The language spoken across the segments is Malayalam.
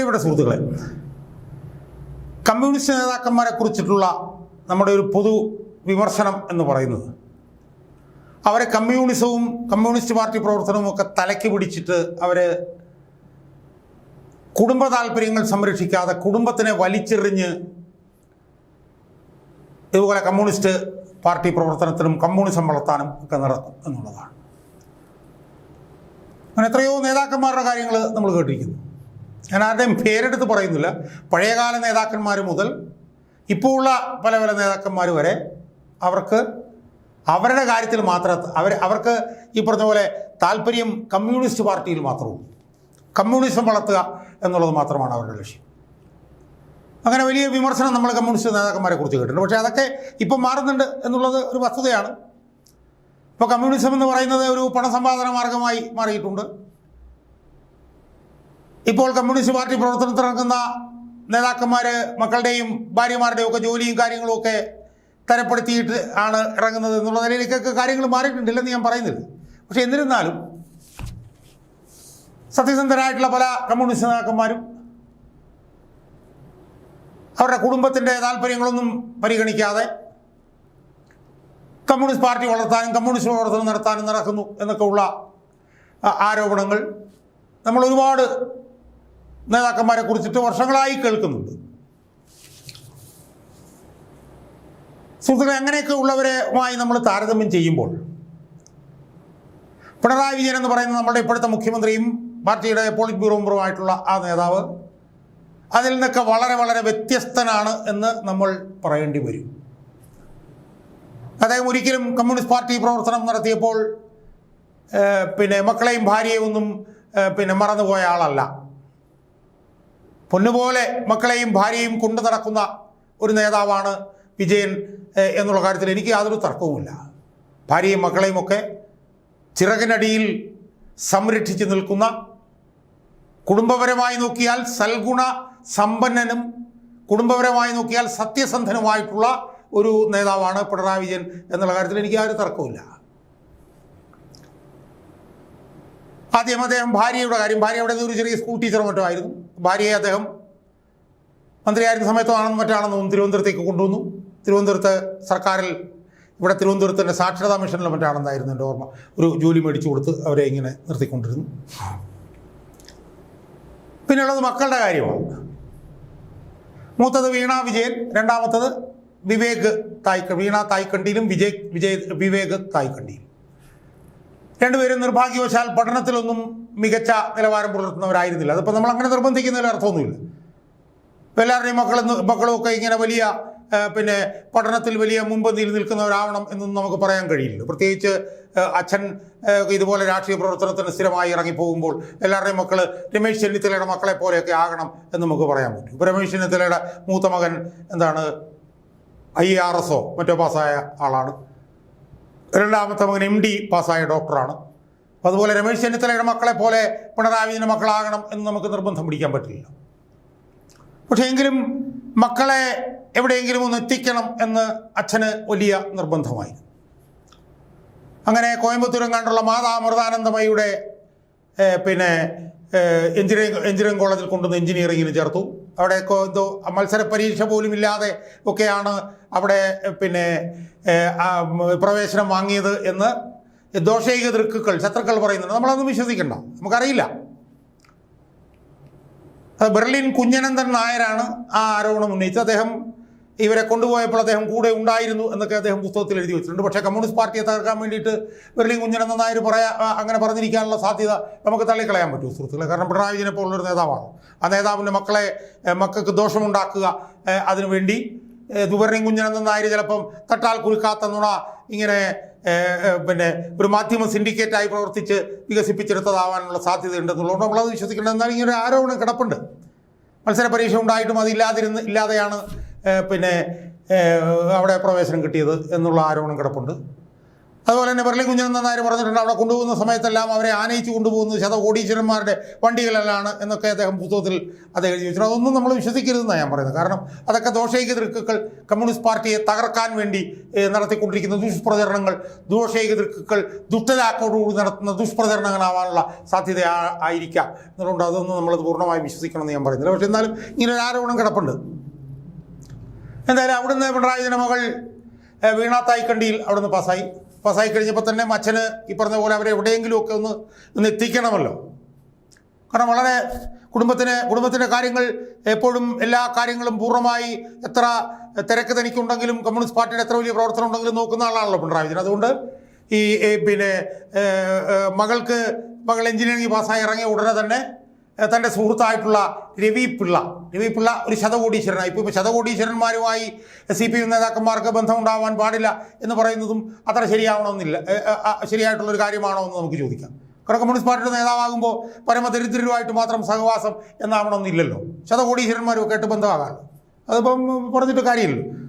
പ്രിയപ്പെട്ട സുഹൃത്തുക്കളെ കമ്മ്യൂണിസ്റ്റ് നേതാക്കന്മാരെ കുറിച്ചിട്ടുള്ള നമ്മുടെ ഒരു പൊതു വിമർശനം എന്ന് പറയുന്നത് അവരെ കമ്മ്യൂണിസവും കമ്മ്യൂണിസ്റ്റ് പാർട്ടി പ്രവർത്തനവും ഒക്കെ തലയ്ക്ക് പിടിച്ചിട്ട് അവർ കുടുംബ താല്പര്യങ്ങൾ സംരക്ഷിക്കാതെ കുടുംബത്തിനെ വലിച്ചെറിഞ്ഞ് ഇതുപോലെ കമ്മ്യൂണിസ്റ്റ് പാർട്ടി പ്രവർത്തനത്തിനും കമ്മ്യൂണിസം വളർത്താനും ഒക്കെ നടക്കും എന്നുള്ളതാണ്. അങ്ങനെ എത്രയോ നേതാക്കന്മാരുടെ കാര്യങ്ങൾ നമ്മൾ കേട്ടിരിക്കുന്നു. ഞാൻ ആരുടെയും പേരെടുത്ത് പറയുന്നില്ല. പഴയകാല നേതാക്കന്മാർ മുതൽ ഇപ്പോൾ ഉള്ള പല പല നേതാക്കന്മാർ വരെ അവർക്ക് അവരുടെ കാര്യത്തിൽ മാത്രം അവർ അവർക്ക് ഈ പറഞ്ഞ പോലെ താല്പര്യം കമ്മ്യൂണിസ്റ്റ് പാർട്ടിയിൽ മാത്രവും കമ്മ്യൂണിസം വളർത്തുക എന്നുള്ളത് മാത്രമാണ് അവരുടെ ലക്ഷ്യം. അങ്ങനെ വലിയ വിമർശനം നമ്മൾ കമ്മ്യൂണിസ്റ്റ് നേതാക്കന്മാരെ കുറിച്ച് കേട്ടിട്ടുണ്ട്. പക്ഷേ അതൊക്കെ ഇപ്പം മാറുന്നുണ്ട് എന്നുള്ളത് ഒരു വസ്തുതയാണ്. ഇപ്പോൾ കമ്മ്യൂണിസം എന്ന് പറയുന്നത് ഒരു പണസമ്പാദന മാർഗമായി മാറിയിട്ടുണ്ട്. ഇപ്പോൾ കമ്മ്യൂണിസ്റ്റ് പാർട്ടി പ്രവർത്തനത്തിൽ ഇറങ്ങുന്ന നേതാക്കന്മാർ മക്കളുടെയും ഭാര്യമാരുടെയും ഒക്കെ ജോലിയും കാര്യങ്ങളും ഒക്കെ തരപ്പെടുത്തിയിട്ട് ആണ് ഇറങ്ങുന്നത് എന്നുള്ള നിലയിലേക്കൊക്കെ കാര്യങ്ങൾ മാറിയിട്ടുണ്ടില്ലെന്ന് ഞാൻ പറയുന്നില്ല. പക്ഷേ എന്നിരുന്നാലും സത്യസന്ധരായിട്ടുള്ള പല കമ്മ്യൂണിസ്റ്റ് നേതാക്കന്മാരും അവരുടെ കുടുംബത്തിന്റെ താല്പര്യങ്ങളൊന്നും പരിഗണിക്കാതെ കമ്മ്യൂണിസ്റ്റ് പാർട്ടി വളർത്താനും കമ്മ്യൂണിസ്റ്റ് പ്രവർത്തനം നടത്താനും നടക്കുന്നു എന്നൊക്കെ ഉള്ള ആരോപണങ്ങൾ നമ്മൾ ഒരുപാട് നേതാക്കന്മാരെ കുറിച്ചിട്ട് വർഷങ്ങളായി കേൾക്കുന്നുണ്ട്. സുഹൃത്തുക്കളെ അങ്ങനെയൊക്കെ ഉള്ളവരുമായി നമ്മൾ താരതമ്യം ചെയ്യുമ്പോൾ പിണറായി വിജയൻ എന്ന് പറയുന്ന നമ്മുടെ ഇപ്പോഴത്തെ മുഖ്യമന്ത്രിയും പാർട്ടിയുടെ പോളിറ്റ് ബ്യൂറോ മെമ്പറുമായിട്ടുള്ള ആ നേതാവ് അതിൽ നിന്നൊക്കെ വളരെ വളരെ വ്യത്യസ്തനാണ് എന്ന് നമ്മൾ പറയേണ്ടി വരും. അദ്ദേഹം ഒരിക്കലും കമ്മ്യൂണിസ്റ്റ് പാർട്ടി പ്രവർത്തനം നടത്തിയപ്പോൾ പിന്നെ മക്കളെയും ഭാര്യയും ഒന്നും പിന്നെ മറന്നുപോയ ആളല്ല. പൊന്നുപോലെ മക്കളെയും ഭാര്യയും കൊണ്ടു നടക്കുന്ന ഒരു നേതാവാണ് വിജയൻ എന്നുള്ള കാര്യത്തിൽ എനിക്ക് യാതൊരു തർക്കവുമില്ല. ഭാര്യയും മക്കളെയും ഒക്കെ ചിറകിനടിയിൽ സംരക്ഷിച്ച് നിൽക്കുന്ന കുടുംബപരമായി നോക്കിയാൽ സൽഗുണ സമ്പന്നനും കുടുംബപരമായി നോക്കിയാൽ സത്യസന്ധനുമായിട്ടുള്ള ഒരു നേതാവാണ് പിണറായി വിജയൻ എന്നുള്ള കാര്യത്തിൽ എനിക്ക് ആ ഒരു തർക്കവുമില്ല. ആദ്യം അദ്ദേഹം ഭാര്യയുടെ കാര്യം ഭാര്യ അവിടെ ഒരു ചെറിയ സ്കൂൾ ടീച്ചർ മറ്റോ ആയിരുന്നു ഭാര്യയെ അദ്ദേഹം മന്ത്രിയായിരുന്ന സമയത്താണെന്നും മറ്റാണെന്നും തിരുവനന്തപുരത്തേക്ക് കൊണ്ടുവന്നു. തിരുവനന്തപുരത്ത് സർക്കാരിൽ ഇവിടെ തിരുവനന്തപുരത്തിന്റെ സാക്ഷരതാ മിഷനിലും മറ്റാണെന്നായിരുന്നു എന്റെ ഓർമ്മ. ഒരു ജോലി മേടിച്ചു കൊടുത്ത് അവരെ ഇങ്ങനെ നിർത്തിക്കൊണ്ടിരുന്നു. പിന്നെയുള്ളത് മക്കളുടെ കാര്യമാണ്. മൂത്തത് വീണ വിജയൻ രണ്ടാമത്തത് വിവേക് തായ്ക്ക വീണ തായ്ക്കണ്ടിയിലും വിജയ് വിജയ് വിവേക് തായ്ക്കണ്ടിയിലും. രണ്ടുപേരും നിർഭാഗ്യവശാൽ പഠനത്തിലൊന്നും മികച്ച നിലവാരം പുലർത്തുന്നവരായിരുന്നില്ല. അതിപ്പോൾ നമ്മൾ അങ്ങനെ നിർബന്ധിക്കുന്നതിൽ അർത്ഥമൊന്നുമില്ല. എല്ലാവരുടെയും മക്കളും ഒക്കെ ഇങ്ങനെ വലിയ പിന്നെ പഠനത്തിൽ വലിയ മുൻപന്തിയിൽ നിൽക്കുന്നവരാവണം എന്നൊന്നും നമുക്ക് പറയാൻ കഴിയില്ല. പ്രത്യേകിച്ച് അച്ഛൻ ഇതുപോലെ രാഷ്ട്രീയ പ്രവർത്തനത്തിന് സ്ഥിരമായി ഇറങ്ങിപ്പോകുമ്പോൾ എല്ലാവരുടെയും മക്കൾ രമേശ് ചെന്നിത്തലയുടെ മക്കളെ പോലെയൊക്കെ ആകണം എന്ന് നമുക്ക് പറയാൻ പറ്റും. ഇപ്പോൾ രമേശ് ചെന്നിത്തലയുടെ മൂത്ത മകൻ എന്താണ്? ഐ ആർ എസോ മറ്റോ പാസ്സായ ആളാണ്. രണ്ടാമത്തെ മകൻ എം ഡി പാസ്സായ ഡോക്ടറാണ്. അതുപോലെ രമേശ് ചെന്നിത്തലയുടെ മക്കളെ പോലെ പിണറായി മക്കളാകണം എന്ന് നമുക്ക് നിർബന്ധം പിടിക്കാൻ പറ്റില്ല. പക്ഷേ എങ്കിലും മക്കളെ എവിടെയെങ്കിലും ഒന്ന് എത്തിക്കണം എന്ന് അച്ഛന് വലിയ നിർബന്ധമായിരുന്നു. അങ്ങനെ കോയമ്പത്തൂരം കണ്ടുള്ള മാതാ അമൃതാനന്ദമയുടെ പിന്നെ എഞ്ചിനീയറിംഗ് എഞ്ചിനീയറിംഗ് കോളേജിൽ കൊണ്ടുവന്ന് എഞ്ചിനീയറിംഗിന് ചേർത്തു. അവിടെ എന്തോ മത്സര പരീക്ഷ പോലും ഇല്ലാതെ ഒക്കെയാണ് അവിടെ പിന്നെ പ്രവേശനം വാങ്ങിയത് എന്ന് ദോഷൈക ദൃക്കുക്കൾ ശത്രുക്കൾ പറയുന്നുണ്ട്. നമ്മളതൊന്നും വിശ്വസിക്കണ്ട. നമുക്കറിയില്ല. ബെർലിൻ കുഞ്ഞനന്ദൻ നായരാണ് ആ ആരോപണം ഉന്നയിച്ചത്. അദ്ദേഹം ഇവരെ കൊണ്ടുപോയപ്പോൾ അദ്ദേഹം കൂടെ ഉണ്ടായിരുന്നു എന്നൊക്കെ അദ്ദേഹം പുസ്തകത്തിൽ എഴുതി വെച്ചിട്ടുണ്ട്. പക്ഷേ കമ്മ്യൂണിസ്റ്റ് പാർട്ടിയെ തകർക്കാൻ വേണ്ടിയിട്ട് ബെർലിൻ കുഞ്ഞനന്ദൻ നായർ പറയാ അങ്ങനെ പറഞ്ഞിരിക്കാനുള്ള സാധ്യത നമുക്ക് തള്ളിക്കളയാൻ പറ്റും സുഹൃത്തുക്കളെ. കാരണം പിണറായി വിജയനെ പോലുള്ളൊരു നേതാവാണ്. ആ നേതാവിന്റെ മക്കളെ മക്കൾക്ക് ദോഷമുണ്ടാക്കുക അതിനുവേണ്ടി ദുബർണി കുഞ്ഞനന്ദൻ നായർ ചിലപ്പം തട്ടാൽ കുലുക്കാത്ത നുണ ഇങ്ങനെ പിന്നെ ഒരു മാധ്യമ സിൻഡിക്കേറ്റായി പ്രവർത്തിച്ച് വികസിപ്പിച്ചെടുത്തതാവാനുള്ള സാധ്യതയുണ്ടെന്നുള്ളതുകൊണ്ട് നമ്മളത് വിശ്വസിക്കേണ്ടത് എന്നാൽ ഇങ്ങനെ ഒരു ആരോപണം കിടപ്പുണ്ട്. മത്സര പരീക്ഷ ഉണ്ടായിട്ടും അതില്ലാതിരുന്ന് ഇല്ലാതെയാണ് പിന്നെ അവിടെ പ്രവേശനം കിട്ടിയത് എന്നുള്ള ആരോപണം കിടപ്പുണ്ട്. അതുപോലെ തന്നെ ബെർലി കുഞ്ഞൻ നായർ പറഞ്ഞിട്ടുണ്ട് അവിടെ കൊണ്ടുപോകുന്ന സമയത്തെല്ലാം അവരെ ആനയിച്ച് കൊണ്ടുപോകുന്നത് ശത കോടീശ്വരന്മാരുടെ വണ്ടികളെല്ലാം എന്നൊക്കെ അദ്ദേഹം പുസ്തകത്തിൽ അദ്ദേഹം വെച്ചു അതൊന്നും നമ്മൾ വിശ്വസിക്കരുതെന്നാണ് ഞാൻ പറയുന്നത്. കാരണം അതൊക്കെ ദോഷൈക തൃക്കുകൾ കമ്മ്യൂണിസ്റ്റ് പാർട്ടിയെ തകർക്കാൻ വേണ്ടി നടത്തിക്കൊണ്ടിരിക്കുന്ന ദുഷ്പ്രചരണങ്ങൾ ദോഷൈക തൃക്കുകൾ ദുഷ്ടതാക്കോടുകൂടി നടത്തുന്ന ദുഷ്പ്രചരണങ്ങളാവാനുള്ള സാധ്യത ആയിരിക്കാം എന്നുകൊണ്ട് അതൊന്നും നമ്മളത് പൂർണമായി വിശ്വസിക്കണമെന്ന് ഞാൻ പറയുന്നില്ല. പക്ഷേ എന്നാലും ഇങ്ങനെ ഒരു ആരോപണം കിടപ്പുണ്ട്. എന്തായാലും അവിടുന്ന് പിണറായി മകൾ ഏഹ്, വീണ തായ്ക്കണ്ടിയിൽ അവിടുന്ന് പാസ്സായി. പാസ്സായി കഴിഞ്ഞപ്പോൾ തന്നെ അച്ഛന് ഈ പറഞ്ഞ പോലെ അവരെ എവിടെയെങ്കിലുമൊക്കെ ഒന്ന് ഒന്ന് എത്തിക്കണമല്ലോ. കാരണം വളരെ കുടുംബത്തിന് കുടുംബത്തിന്റെ കാര്യങ്ങൾ എപ്പോഴും എല്ലാ കാര്യങ്ങളും പൂർണമായി എത്ര തിരക്ക് തനിക്കുണ്ടെങ്കിലും കമ്മ്യൂണിസ്റ്റ് പാർട്ടിയുടെ എത്ര വലിയ പ്രവർത്തനം ഉണ്ടെങ്കിലും നോക്കുന്ന ആളാണല്ലോ പിണറായി വിജയൻ. അതുകൊണ്ട് ഈ പിന്നെ മകൾക്ക് മകൾ എഞ്ചിനീയറിംഗ് പാസ്സായി ഇറങ്ങിയ ഉടനെ തന്നെ തന്റെ സുഹൃത്തായിട്ടുള്ള രവി പിള്ള. രവി പിള്ള ഒരു ശതകോടീശ്വരനായി. ഇപ്പോൾ ശതകോടീശ്വരന്മാരുമായി സി പി എം നേതാക്കന്മാർക്ക് ബന്ധമുണ്ടാവാൻ പാടില്ല എന്ന് പറയുന്നതും അത്ര ശരിയാവണമെന്നില്ല. ശരിയായിട്ടുള്ളൊരു കാര്യമാണോ എന്ന് നമുക്ക് ചോദിക്കാം. കാരണം കമ്മ്യൂണിസ്റ്റ് പാർട്ടിയുടെ നേതാവാകുമ്പോൾ പരമദരിദ്രരുമായിട്ട് മാത്രം സഹവാസം എന്നാവണമെന്നില്ലല്ലോ. ശതകോടീശ്വരന്മാരും ആയിട്ട് ബന്ധമാകാമല്ലോ അതിപ്പം പറഞ്ഞിട്ട് കാര്യമില്ലല്ലോ.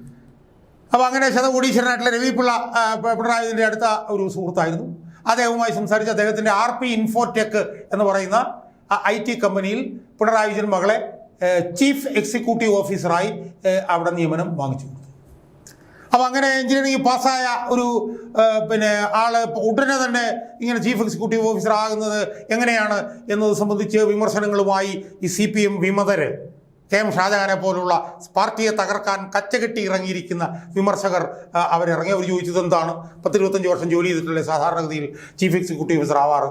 അപ്പോൾ അങ്ങനെ ശതകോടീശ്വരനായിട്ടുള്ള രവിപിള്ള ആ, പ- പിണറായി അടുത്ത ഒരു സുഹൃത്തായിരുന്നു. അദ്ദേഹവുമായി സംസാരിച്ച് അദ്ദേഹത്തിന്റെ ആർ പി ഇൻഫോടെക് എന്ന് പറയുന്ന ഐ ടി കമ്പനിയിൽ പിണറായി വിജയൻ മകളെ ചീഫ് എക്സിക്യൂട്ടീവ് ഓഫീസറായി അവിടെ നിയമനം വാങ്ങിച്ചു കൊടുത്തു. അപ്പോൾ അങ്ങനെ എഞ്ചിനീയറിംഗ് പാസ്സായ ഒരു പിന്നെ ആൾ ഉടനെ തന്നെ ഇങ്ങനെ ചീഫ് എക്സിക്യൂട്ടീവ് ഓഫീസർ ആകുന്നത് എങ്ങനെയാണ് എന്നത് സംബന്ധിച്ച് വിമർശനങ്ങളുമായി ഈ സി പി എം വിമതർ കെ എം ഷാജഹാനെ പോലുള്ള പാർട്ടിയെ തകർക്കാൻ കച്ചകെട്ടി ഇറങ്ങിയിരിക്കുന്ന വിമർശകർ ആ, അവരിറങ്ങി. അവർ ചോദിച്ചത് എന്താണ്? പത്തിരുപത്തഞ്ച് വർഷം ജോലി ചെയ്തിട്ടുള്ള സാധാരണഗതിയിൽ ചീഫ് എക്സിക്യൂട്ടീവ് ഓഫീസർ ആവാറ്.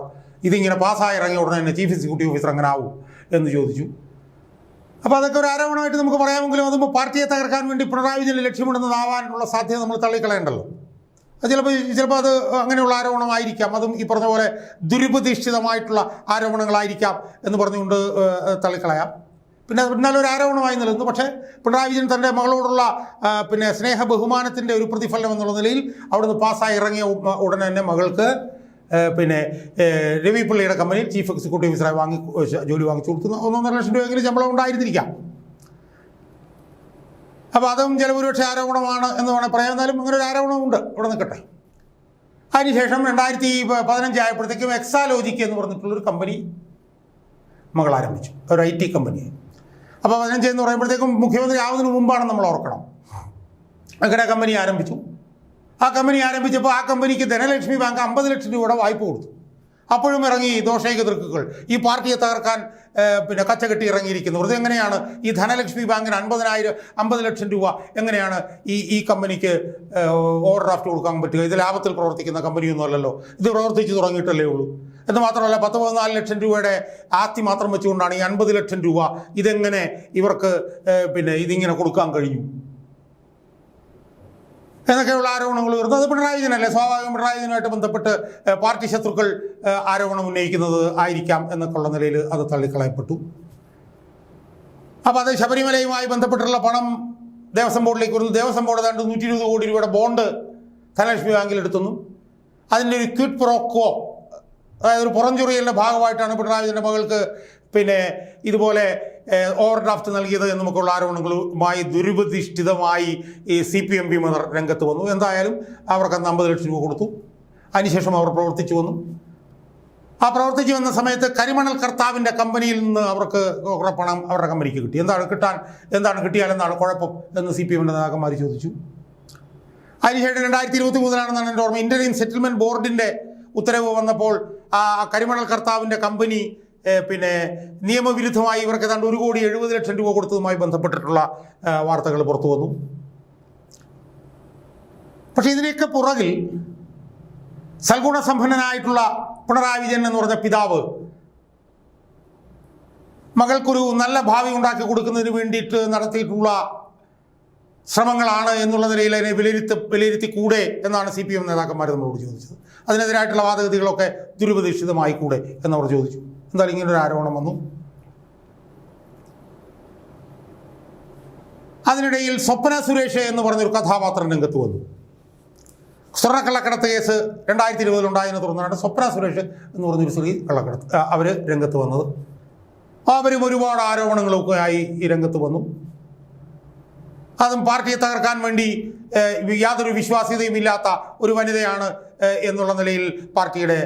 ഇതിങ്ങനെ പാസ്സായി ഇറങ്ങിയ ഉടനെ തന്നെ ചീഫ് എക്സിക്യൂട്ടീവ് ഓഫീസർ അങ്ങനെ ആവും എന്ന് ചോദിച്ചു. അപ്പോൾ അതൊക്കെ ഒരു ആരോപണമായിട്ട് നമുക്ക് പറയാമെങ്കിലും അതുമ്പോൾ പാർട്ടിയെ തകർക്കാൻ വേണ്ടി പിണറായി വിജയൻ ലക്ഷ്യമിടുന്നതാവാനുള്ള സാധ്യത നമ്മൾ തള്ളിക്കളയണ്ടല്ലോ. അത് ചിലപ്പോൾ ചിലപ്പോൾ അത് അങ്ങനെയുള്ള ആരോപണമായിരിക്കാം. അതും ഈ പറഞ്ഞ പോലെ ദുരുപദിഷ്ഠിതമായിട്ടുള്ള ആരോപണങ്ങളായിരിക്കാം എന്ന് പറഞ്ഞുകൊണ്ട് തള്ളിക്കളയാം. പിന്നെ പിന്നാലെ ഒരു ആരോപണമായി നിലനിന്നു. പക്ഷേ പിണറായി വിജയൻ തന്റെ മകളോടുള്ള പിന്നെ സ്നേഹ ബഹുമാനത്തിന്റെ ഒരു പ്രതിഫലനം എന്നുള്ള നിലയിൽ അവിടുന്ന് പാസ്സായി ഇറങ്ങിയ ഉടനെ തന്നെ മകൾക്ക് പിന്നെ രവി പിള്ളയുടെ കമ്പനിയിൽ ചീഫ് എക്സിക്യൂട്ടീവ് ഓഫീസറായി വാങ്ങി ജോലി വാങ്ങിച്ചു കൊടുത്തു. ഒന്നൊന്നര ലക്ഷം രൂപയെങ്കിലും ശമ്പളം ഉണ്ടായിരുന്നിരിക്കാം അപ്പോൾ അതും ചില ഒരുപക്ഷെ ആരോപണമാണ് എന്ന് വേണമെങ്കിൽ പറയാം. എന്നാലും അങ്ങനെ ഒരു ആരോപണമുണ്ട് ഇവിടെ നിൽക്കട്ടെ. അതിനുശേഷം രണ്ടായിരത്തി പതിനഞ്ച് ആയപ്പോഴത്തേക്കും എക്സാലോജിക്ക് എന്ന് പറഞ്ഞിട്ടുള്ളൊരു കമ്പനി മകൾ ആരംഭിച്ചു. ഒരു ഐ ടി കമ്പനി. അപ്പോൾ പതിനഞ്ച് എന്ന് പറയുമ്പോഴത്തേക്കും മുഖ്യമന്ത്രി ആവുന്നതിന് മുമ്പാണ് നമ്മൾ ഓർക്കണം. അങ്ങനെ കമ്പനി ആരംഭിച്ചു. ആ കമ്പനി ആരംഭിച്ചപ്പോൾ ആ കമ്പനിക്ക് ധനലക്ഷ്മി ബാങ്ക് അമ്പത് ലക്ഷം രൂപയുടെ വായ്പ കൊടുത്തു. അപ്പോഴും ഇറങ്ങി ദോഷൈക ദൃക്കുകൾ. ഈ പാർട്ടിയെ തകർക്കാൻ പിന്നെ കച്ചകെട്ടി ഇറങ്ങിയിരിക്കുന്നു. ഇത് എങ്ങനെയാണ് ഈ ധനലക്ഷ്മി ബാങ്കിന് അൻപതിനായിരം അമ്പത് ലക്ഷം രൂപ എങ്ങനെയാണ് ഈ ഈ കമ്പനിക്ക് ഓവർ ഡ്രാഫ്റ്റ് കൊടുക്കാൻ പറ്റുക? ഇത് ലാഭത്തിൽ പ്രവർത്തിക്കുന്ന കമ്പനിയൊന്നും അല്ലല്ലോ ഇത് പ്രവർത്തിച്ച് തുടങ്ങിയിട്ടല്ലേ ഉള്ളൂ. എന്ന് മാത്രമല്ല പത്ത് പതിനാല് ലക്ഷം രൂപയുടെ ആസ്തി മാത്രം വെച്ചുകൊണ്ടാണ് ഈ അൻപത് ലക്ഷം രൂപ ഇതെങ്ങനെ ഇവർക്ക് പിന്നെ ഇതിങ്ങനെ കൊടുക്കാൻ കഴിഞ്ഞു? എന്നൊക്കെയുള്ള ആരോപണങ്ങൾ ഉയർന്നു. അത് പിണറായി വിജയനല്ലേ? സ്വാഭാവികം പിണറായി വിജയനുമായിട്ട് ബന്ധപ്പെട്ട് പാർട്ടി ശത്രുക്കൾ ആരോപണം ഉന്നയിക്കുന്നത് ആയിരിക്കാം എന്നൊക്കെയുള്ള നിലയിൽ അത് തള്ളിക്കളയപ്പെട്ടു. അപ്പോൾ അത് ശബരിമലയുമായി ബന്ധപ്പെട്ടുള്ള പണം ദേവസ്വം ബോർഡിലേക്ക് വരുന്നു. ദേവസ്വം ബോർഡ് ഏതാണ്ട് നൂറ്റി ഇരുപത് കോടി രൂപയുടെ ബോണ്ട് ധനലക്ഷ്മി ബാങ്കിൽ എടുത്തുന്നു. അതിന്റെ ഒരു ക്വിറ്റ് പ്രോക്കോ അതായത് ഒരു പുറംചൊറിയലിന്റെ ഭാഗമായിട്ടാണ് പിണറായി വിജയന്റെ മകൾക്ക് പിന്നെ ഇതുപോലെ ഓവർ ഡ്രാഫ്റ്റ് നൽകിയത് എന്ന് നമുക്കുള്ള ആരോപണങ്ങളുമായി ദുരുപതിഷ്ഠിതമായി ഈ സി പി എം വിമതർ രംഗത്ത് വന്നു. എന്തായാലും അവർക്ക് അന്ന് അമ്പത് ലക്ഷം രൂപ കൊടുത്തു. അതിനുശേഷം അവർ പ്രവർത്തിച്ചു വന്നു. ആ പ്രവർത്തിച്ചു വന്ന സമയത്ത് കരിമണൽ കർത്താവിന്റെ കമ്പനിയിൽ നിന്ന് അവർക്ക് കുറേ പണം അവരുടെ കമ്പനിക്ക് കിട്ടി. എന്താണ് കിട്ടാൻ എന്താണ് കിട്ടിയാൽ എന്താണ് കുഴപ്പം എന്ന് സി പി എമ്മിന്റെ നേതാക്കന്മാർ ചോദിച്ചു. അതിനുശേഷം രണ്ടായിരത്തി ഇരുപത്തി മൂന്നിലാണെന്നാണ് എന്റെ ഓർമ്മ. ഇന്ത്യൻ സെറ്റിൽമെന്റ് ബോർഡിന്റെ ഉത്തരവ് വന്നപ്പോൾ ആ കരിമണൽ കർത്താവിന്റെ കമ്പനി പിന്നെ നിയമവിരുദ്ധമായി ഇവർക്ക് ഏതാണ്ട് ഒരു കോടി എഴുപത് ലക്ഷം രൂപ കൊടുത്തതുമായി ബന്ധപ്പെട്ടിട്ടുള്ള വാർത്തകൾ പുറത്തു വന്നു. പക്ഷേ ഇതിനൊക്കെ പുറകിൽ സൽഗുണസമ്പന്നനായിട്ടുള്ള പിണറായി വിജയൻ എന്ന് പറഞ്ഞ പിതാവ് മകൾക്കൊരു നല്ല ഭാവി ഉണ്ടാക്കി കൊടുക്കുന്നതിന് വേണ്ടിയിട്ട് നടത്തിയിട്ടുള്ള ശ്രമങ്ങളാണ് എന്നുള്ള നിലയിൽ അതിനെ വിലയിരുത്തി വിലയിരുത്തി കൂടെ എന്നാണ് സി പി എം നേതാക്കന്മാർ നമ്മളോട് ചോദിച്ചത്. അതിനെതിരായിട്ടുള്ള വാദഗതികളൊക്കെ ദുരുപദീക്ഷിതമായി കൂടെ എന്നവർ ചോദിച്ചു. എന്തായാലും ഇങ്ങനൊരു ആരോപണം വന്നു. അതിനിടയിൽ സ്വപ്ന സുരേഷ് എന്ന് പറഞ്ഞൊരു കഥാപാത്രം രംഗത്ത് വന്നു. സ്വർണക്കള്ളക്കടത്ത് കേസ് രണ്ടായിരത്തി ഇരുപതിലുണ്ടായതിനെ തുടർന്നാണ് സ്വപ്ന സുരേഷ് എന്ന് പറഞ്ഞൊരു സ്ത്രീ കള്ളക്കടത്ത് അവർ രംഗത്ത് വന്നത്. അവരും ഒരുപാട് ആരോപണങ്ങളൊക്കെ ആയി ഈ രംഗത്ത് വന്നു. അതും പാർട്ടിയെ തകർക്കാൻ വേണ്ടി യാതൊരു വിശ്വാസ്യതയും ഇല്ലാത്ത ഒരു വനിതയാണ് എന്നുള്ള നിലയിൽ പാർട്ടിയുടെ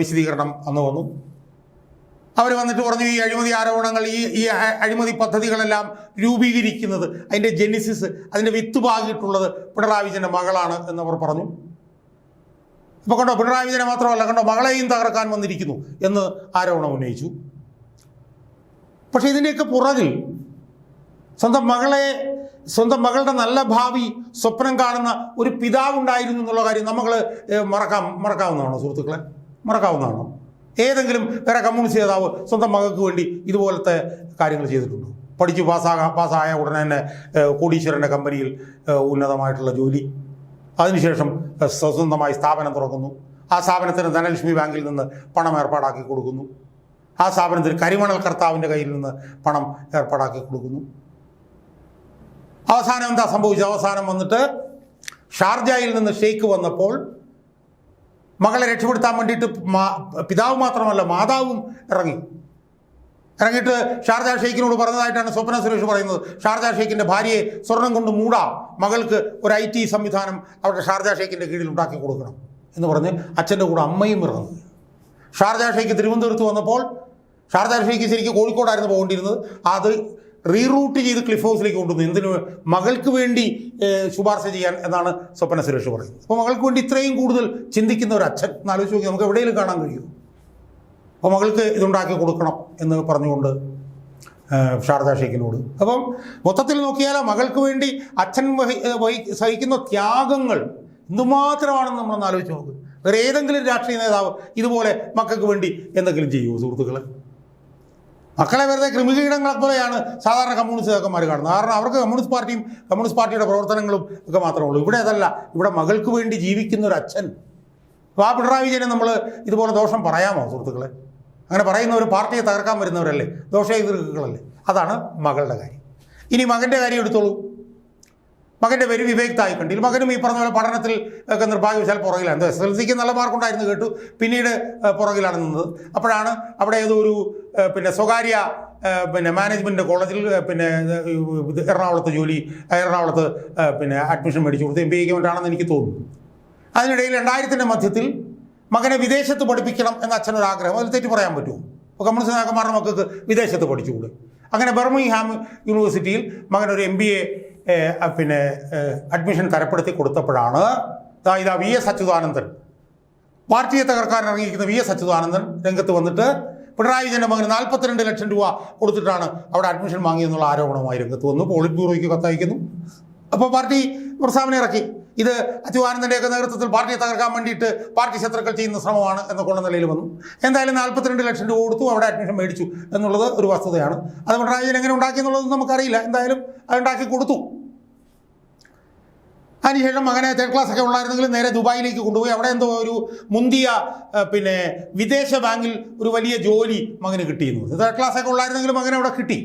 വിശദീകരണം അന്ന് വന്നു. അവർ വന്നിട്ട് പറഞ്ഞു ഈ അഴിമതി ആരോപണങ്ങൾ ഈ ഈ അഴിമതി പദ്ധതികളെല്ലാം രൂപീകരിക്കുന്നത് അതിന്റെ ജെനിസിസ് അതിന്റെ വിത്ത് പാകിയിട്ടുള്ളത് പിണറായി വിജയന്റെ മകളാണ് എന്നവർ പറഞ്ഞു. ഇപ്പോൾ കണ്ടോ പിണറായി വിജയനെ മാത്രമല്ല കണ്ടോ മകളെയും തകർക്കാൻ വന്നിരിക്കുന്നു എന്ന് ആരോപണം ഉന്നയിച്ചു. പക്ഷേ ഇതിന്റെയൊക്കെ പുറകിൽ സ്വന്തം മകളെ സ്വന്തം മകളുടെ നല്ല ഭാവി സ്വപ്നം കാണുന്ന ഒരു പിതാവുണ്ടായിരുന്നു എന്നുള്ള കാര്യം നമ്മൾ മറക്കാം മറക്കാവുന്നതാണോ സുഹൃത്തുക്കളെ? മറക്കാവുന്നതാണോ? ഏതെങ്കിലും വേറെ കമ്മ്യൂണിസ്റ്റ് നേതാവ് സ്വന്തം മകൾക്ക് വേണ്ടി ഇതുപോലത്തെ കാര്യങ്ങൾ ചെയ്തിട്ടുണ്ടോ? പഠിച്ച് പാസ്സാകാൻ പാസ്സായ ഉടനെ തന്നെ കോടീശ്വരന്റെ കമ്പനിയിൽ ഉന്നതമായിട്ടുള്ള ജോലി. അതിനുശേഷം സ്വന്തമായി സ്ഥാപനം തുറക്കുന്നു. ആ സ്ഥാപനത്തിന് ധനലക്ഷ്മി ബാങ്കിൽ നിന്ന് പണം ഏർപ്പാടാക്കി കൊടുക്കുന്നു. ആ സ്ഥാപനത്തിന് കരിമണൽ കർത്താവിന്റെ കയ്യിൽ നിന്ന് പണം ഏർപ്പാടാക്കി കൊടുക്കുന്നു. അവസാനം എന്താ സംഭവിച്ചത്? അവസാനം വന്നിട്ട് ഷാർജയിൽ നിന്ന് ഷെയ്ക്ക് വന്നപ്പോൾ മകളെ രക്ഷപ്പെടുത്താൻ വേണ്ടിയിട്ട് പിതാവ് മാത്രമല്ല മാതാവും ഇറങ്ങി. ഇറങ്ങിയിട്ട് ഷാർജ ഷെയ്ഖിനോട് പറഞ്ഞതായിട്ടാണ് സ്വപ്ന സുരേഷ് പറയുന്നത്. ഷാർജ ഷെയ്ഖിന്റെ ഭാര്യയെ സ്വർണം കൊണ്ട് മൂടാം. മകൾക്ക് ഒരു ഐ ടി സംവിധാനം അവിടെ ഷാർജ ഷെയ്ഖിന്റെ കീഴിൽ ഉണ്ടാക്കി കൊടുക്കണം എന്ന് പറഞ്ഞ് അച്ഛന്റെ കൂടെ അമ്മയും ഇറങ്ങി. ഷാർജ ഷെയ്ഖ് തിരുവനന്തപുരത്ത് വന്നപ്പോൾ ഷാർജ ഷെയ്ഖ് ശരിക്കും കോഴിക്കോടായിരുന്നു പോകേണ്ടിയിരുന്നത്. അത് റീറൂട്ട് ചെയ്ത് ക്ലിഫ് ഹൗസിലേക്ക് കൊണ്ടുവന്നു. എന്തിനു? മകൾക്ക് വേണ്ടി ശുപാർശ ചെയ്യാൻ എന്നാണ് സ്വപ്ന സുരേഷ് പറയുന്നത്. അപ്പോൾ മകൾക്ക് വേണ്ടി ഇത്രയും കൂടുതൽ ചിന്തിക്കുന്ന ഒരു അച്ഛൻ. എന്നാലോചിച്ച് നോക്കി നമുക്ക് എവിടെയും കാണാൻ കഴിയുമോ അപ്പോൾ മകൾക്ക് ഇതുണ്ടാക്കി കൊടുക്കണം എന്ന് പറഞ്ഞുകൊണ്ട് ശാരദാ ഷേഖിനോട്. അപ്പം മൊത്തത്തിൽ നോക്കിയാൽ മകൾക്ക് വേണ്ടി അച്ഛൻ വഹി സഹിക്കുന്ന ത്യാഗങ്ങൾ എന്തുമാത്രമാണെന്ന് നമ്മളൊന്ന് ആലോചിച്ച് നോക്ക്. വേറെ ഏതെങ്കിലും രാഷ്ട്രീയ നേതാവ് ഇതുപോലെ മക്കൾക്ക് വേണ്ടി എന്തെങ്കിലും ചെയ്യുമോ സുഹൃത്തുക്കളെ. മക്കളെ വെറുതെ ക്രിമികീടങ്ങളെ പോലെയാണ് സാധാരണ കമ്മ്യൂണിസ്റ്റ് നേതാക്കന്മാർ കാണുന്നത്. കാരണം അവർക്ക് കമ്മ്യൂണിസ്റ്റ് പാർട്ടിയും കമ്മ്യൂണിസ്റ്റ് പാർട്ടിയുടെ പ്രവർത്തനങ്ങളും ഒക്കെ മാത്രമേ ഉള്ളൂ. ഇവിടെ അതല്ല. ഇവിടെ മകൾക്ക് വേണ്ടി ജീവിക്കുന്ന ഒരു അച്ഛൻ. അപ്പോൾ ആ പിണറായി വിജയനെ നമ്മൾ ഇതുപോലെ ദോഷം പറയാമോ സുഹൃത്തുക്കളെ? അങ്ങനെ പറയുന്നവർ പാർട്ടിയെ തകർക്കാൻ വരുന്നവരല്ലേ? ദോഷേതൃക്കളല്ലേ അതാണ് മകളുടെ കാര്യം. ഇനി മകന്റെ കാര്യം എടുത്തോളൂ. മകന്റെ പേര് വിവേക് തായ്ക്കണ്ടിൽ മകനും ഈ പറഞ്ഞ പോലെ പഠനത്തിൽ ഒക്കെ നിർഭാഗ്യവശാൽ പുറകിലാണ്. എസ് എൽ സിക്ക് നല്ല മാർക്കുണ്ടായിരുന്നു കേട്ടു. പിന്നീട് പുറകിലാണ് നിന്നത്. അപ്പോഴാണ് അവിടെ ഏതോ ഒരു പിന്നെ സ്വകാര്യ പിന്നെ മാനേജ്മെന്റ് കോളേജിൽ പിന്നെ എറണാകുളത്ത് ജോലി എറണാകുളത്ത് പിന്നെ അഡ്മിഷൻ മേടിച്ചു കൊടുത്ത്. എം ബി എക്ക് വേണ്ടാണെന്ന് എനിക്ക് തോന്നുന്നു. അതിനിടയിൽ രണ്ടായിരത്തിന്റെ മധ്യത്തിൽ മകനെ വിദേശത്ത് പഠിപ്പിക്കണം എന്ന അച്ഛനൊരു ആഗ്രഹം. അതിൽ തെറ്റി പറയാൻ പറ്റുമോ? അപ്പോൾ കമ്മ്യൂണിസ്റ്റ് നേതാക്കന്മാരുടെ മക്കൾക്ക് വിദേശത്ത് പഠിച്ചുകൂടെ? അങ്ങനെ ബർമിംഗ്ഹാം യൂണിവേഴ്സിറ്റിയിൽ മകനൊരു എം ബി എ പിന്നെ അഡ്മിഷൻ തരപ്പെടുത്തി കൊടുത്തപ്പോഴാണ് ഇതാ വി എസ് അച്യുതാനന്ദൻ. പാർട്ടിയെ തകർക്കാൻ ഇറങ്ങിയിരിക്കുന്ന വി എസ് അച്യുതാനന്ദൻ രംഗത്ത് വന്നിട്ട് പിണറായി വിജയന്റെ മകന് നാൽപ്പത്തിരണ്ട് ലക്ഷം രൂപ കൊടുത്തിട്ടാണ് അവിടെ അഡ്മിഷൻ വാങ്ങിയെന്നുള്ള ആരോപണവുമായി രംഗത്ത് വന്നു. പോളിറ്റ് ബ്യൂറോയ്ക്ക് കത്തയക്കുന്നു. അപ്പോൾ പാർട്ടി പ്രസ്താവന ഇറക്കി. ഇത് അച്യുതാനന്ദന്റെയൊക്കെ നേതൃത്വത്തിൽ പാർട്ടിയെ തകർക്കാൻ വേണ്ടിയിട്ട് പാർട്ടി ശത്രുക്കൾ ചെയ്യുന്ന ശ്രമമാണ് എന്നൊക്കെയുള്ള നിലയിൽ വന്നു. എന്തായാലും നാൽപ്പത്തിരണ്ട് ലക്ഷം രൂപ കൊടുത്തു അവിടെ അഡ്മിഷൻ മേടിച്ചു എന്നുള്ളത് ഒരു വസ്തുതയാണ്. അത് പിണറായി വിജയൻ എങ്ങനെ ഉണ്ടാക്കി എന്നുള്ളത് നമുക്കറിയില്ല. എന്തായാലും അത് ഉണ്ടാക്കി കൊടുത്തു. അതിനുശേഷം മകനെ തേർഡ് ക്ലാസ് ഒക്കെ ഉള്ളായിരുന്നെങ്കിൽ നേരെ ദുബായിലേക്ക് കൊണ്ടുപോയി. അവിടെ എന്തോ ഒരു മുന്തിയ പിന്നെ വിദേശ ബാങ്കിൽ ഒരു വലിയ ജോലി മകന് കിട്ടിയിരുന്നു. തേർഡ് ക്ലാസ് ഒക്കെ ഉള്ളായിരുന്നെങ്കിൽ മകനെ അവിടെ കിട്ടി.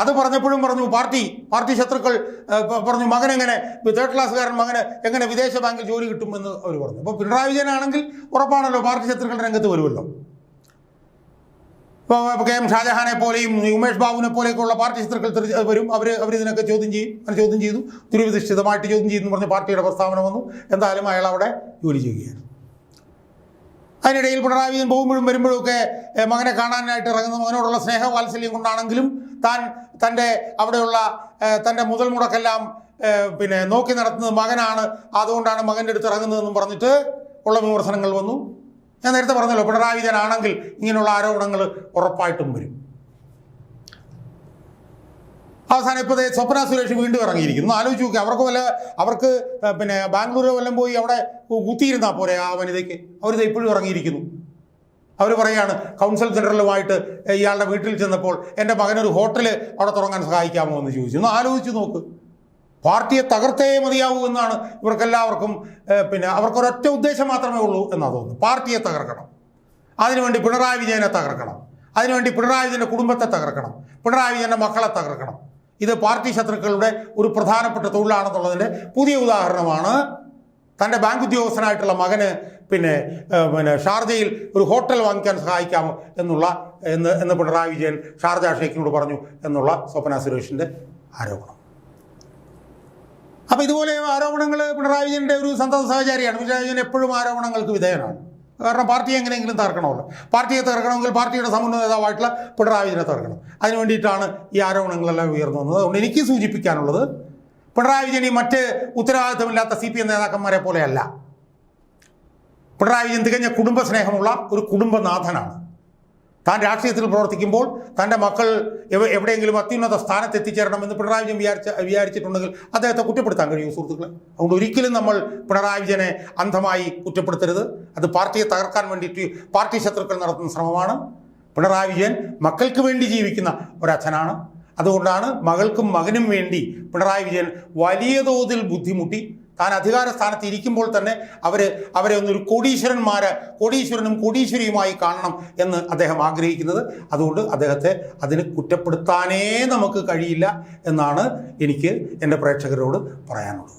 അത് പറഞ്ഞപ്പോഴും പറഞ്ഞു പാർട്ടി പാർട്ടി ശത്രുക്കൾ പറഞ്ഞു മകനെങ്ങനെ തേർഡ് ക്ലാസ്സുകാരൻ മകന് എങ്ങനെ വിദേശ ബാങ്കിൽ ജോലി കിട്ടുമെന്ന് അവർ പറഞ്ഞു. അപ്പോൾ പിണറായി വിജയനാണെങ്കിൽ ഉറപ്പാണല്ലോ പാർട്ടി ശത്രുക്കളുടെ രംഗത്ത് വരുമല്ലോ. കെ എം ഷാജഹാനെ പോലെയും ഉമേഷ് ബാബുവിനെ പോലെയൊക്കെയുള്ള പാർട്ടി ശത്രുക്കൾ വരും. അവർ ഇതിനൊക്കെ ചോദ്യം ചെയ്യും. അങ്ങനെ ചോദ്യം ചെയ്തു. ദുരുപതിഷ്ഠിതമായിട്ട് ചോദ്യം ചെയ്യുന്നു പറഞ്ഞ് പാർട്ടിയുടെ പ്രസ്താവന വന്നു. എന്തായാലും അയാൾ അവിടെ ജോലി ചെയ്യുകയാണ്. അതിനിടയിൽ പിണറായി വിജയൻ പോകുമ്പോഴും വരുമ്പോഴും ഒക്കെ മകനെ കാണാനായിട്ട് ഇറങ്ങുന്ന മകനോടുള്ള സ്നേഹവാത്സല്യം കൊണ്ടാണെങ്കിലും താൻ തന്റെ അവിടെയുള്ള തന്റെ മുതൽ മുടക്കെല്ലാം പിന്നെ നോക്കി നടത്തുന്നത് മകനാണ്. അതുകൊണ്ടാണ് മകന്റെ അടുത്ത് ഇറങ്ങുന്നതെന്നും പറഞ്ഞിട്ട് ഉള്ള വിമർശനങ്ങൾ വന്നു. ഞാൻ നേരത്തെ പറഞ്ഞല്ലോ പിണറായി വിജയനാണെങ്കിൽ ഇങ്ങനെയുള്ള ആരോപണങ്ങൾ ഉറപ്പായിട്ടും വരും. അവസാനം ഇപ്പോൾ സ്വപ്ന സുരേഷ് വീണ്ടും ഇറങ്ങിയിരിക്കുന്നു. ആലോചിച്ച് നോക്കി അവർക്ക് വല്ല അവർക്ക് പിന്നെ ബാംഗ്ലൂർ വല്ലം പോയി അവിടെ കുത്തിയിരുന്നാൽ പോരെ ആ വനിതയ്ക്ക്? അവരിത് ഇപ്പോഴും ഇറങ്ങിയിരിക്കുന്നു. അവർ പറയാണ് കൗൺസിൽ ജനറലുമായിട്ട് ഇയാളുടെ വീട്ടിൽ ചെന്നപ്പോൾ എന്റെ മകനൊരു ഹോട്ടൽ അവിടെ തുടങ്ങാൻ സഹായിക്കാമോ എന്ന് ചോദിച്ചു. ഒന്ന് ആലോചിച്ച് നോക്ക്. പാർട്ടിയെ തകർത്തേ മതിയാവൂ എന്നാണ് ഇവർക്കെല്ലാവർക്കും പിന്നെ അവർക്കൊരൊറ്റ ഉദ്ദേശം മാത്രമേ ഉള്ളൂ എന്നാ തോന്നുന്നു. പാർട്ടിയെ തകർക്കണം. അതിനുവേണ്ടി പിണറായി വിജയനെ തകർക്കണം. അതിനുവേണ്ടി പിണറായി വിജയന്റെ കുടുംബത്തെ തകർക്കണം. പിണറായി വിജയന്റെ മക്കളെ തകർക്കണം. ഇത് പാർട്ടി ശത്രുക്കളുടെ ഒരു പ്രധാനപ്പെട്ട തൊഴിലാണെന്നുള്ളതിന്റെ പുതിയ ഉദാഹരണമാണ്. തന്റെ ബാങ്ക് ഉദ്യോഗസ്ഥനായിട്ടുള്ള മകന് പിന്നെ പിന്നെ ഷാർജയിൽ ഒരു ഹോട്ടൽ വാങ്ങിക്കാൻ സഹായിക്കാം എന്നുള്ള എന്ന് എന്ന് പിണറായി വിജയൻ ഷാർജ ഷെയ്ഖിനോട് പറഞ്ഞു എന്നുള്ള സ്വപ്ന സുരേഷിന്റെ ആരോപണം. അപ്പോൾ ഇതുപോലെ ആരോപണങ്ങൾ പിണറായി വിജയന്റെ ഒരു സന്തത സഹചാരിയാണ്. പിണറായി വിജയൻ എപ്പോഴും ആരോപണങ്ങൾക്ക് വിധേയനാണ്. കാരണം പാർട്ടി എങ്ങനെയെങ്കിലും തകർക്കണമല്ലോ. പാർട്ടിയെ തകർക്കണമെങ്കിൽ പാർട്ടിയുടെ സമുന്നത നേതാവായിട്ടുള്ള പിണറായി വിജയനെ തകർക്കണം. അതിന് വേണ്ടിയിട്ടാണ് ഈ ആരോപണങ്ങളെല്ലാം ഉയർന്നു വന്നത്. അതുകൊണ്ട് എനിക്ക് സൂചിപ്പിക്കാനുള്ളത് പിണറായി വിജയൻ ഈ മറ്റ് ഉത്തരവാദിത്തമില്ലാത്ത സി പി എം നേതാക്കന്മാരെ പോലെയല്ല. പിണറായി വിജയൻ തികഞ്ഞ കുടുംബ സ്നേഹമുള്ള ഒരു കുടുംബനാഥനാണ്. താൻ രാഷ്ട്രീയത്തിൽ പ്രവർത്തിക്കുമ്പോൾ തന്റെ മക്കൾ എവ- എവിടെയെങ്കിലും അത്യുന്നത സ്ഥാനത്ത് എത്തിച്ചേരണമെന്ന് പിണറായി വിജയൻ വിചാരിച്ച വിചാരിച്ചിട്ടുണ്ടെങ്കിൽ അദ്ദേഹത്തെ കുറ്റപ്പെടുത്താൻ കഴിയും സുഹൃത്തുക്കളെ. അതുകൊണ്ട് ഒരിക്കലും നമ്മൾ പിണറായി വിജയനെ അന്ധമായി കുറ്റപ്പെടുത്തരുത്. അത് പാർട്ടിയെ തകർക്കാൻ വേണ്ടിയിട്ട് പാർട്ടി ശത്രുക്കൾ നടത്തുന്ന ശ്രമമാണ്. പിണറായി വിജയൻ മക്കൾക്ക് വേണ്ടി ജീവിക്കുന്ന ഒരച്ഛനാണ്. അതുകൊണ്ടാണ് മകൾക്കും മകനും വേണ്ടി പിണറായി വിജയൻ വലിയ തോതിൽ ബുദ്ധിമുട്ടി താൻ അധികാര സ്ഥാനത്ത് ഇരിക്കുമ്പോൾ തന്നെ അവർ അവരെ ഒന്നൊരു കോടീശ്വരന്മാരെ കോടീശ്വരനും കോടീശ്വരിയുമായി കാണണം എന്ന് അദ്ദേഹം ആഗ്രഹിക്കുന്നത്. അതുകൊണ്ട് അദ്ദേഹത്തെ അതിന് കുറ്റപ്പെടുത്താനേ നമുക്ക് കഴിയില്ല എന്നാണ് എനിക്ക് എന്റെ പ്രേക്ഷകരോട് പറയാനുള്ളത്.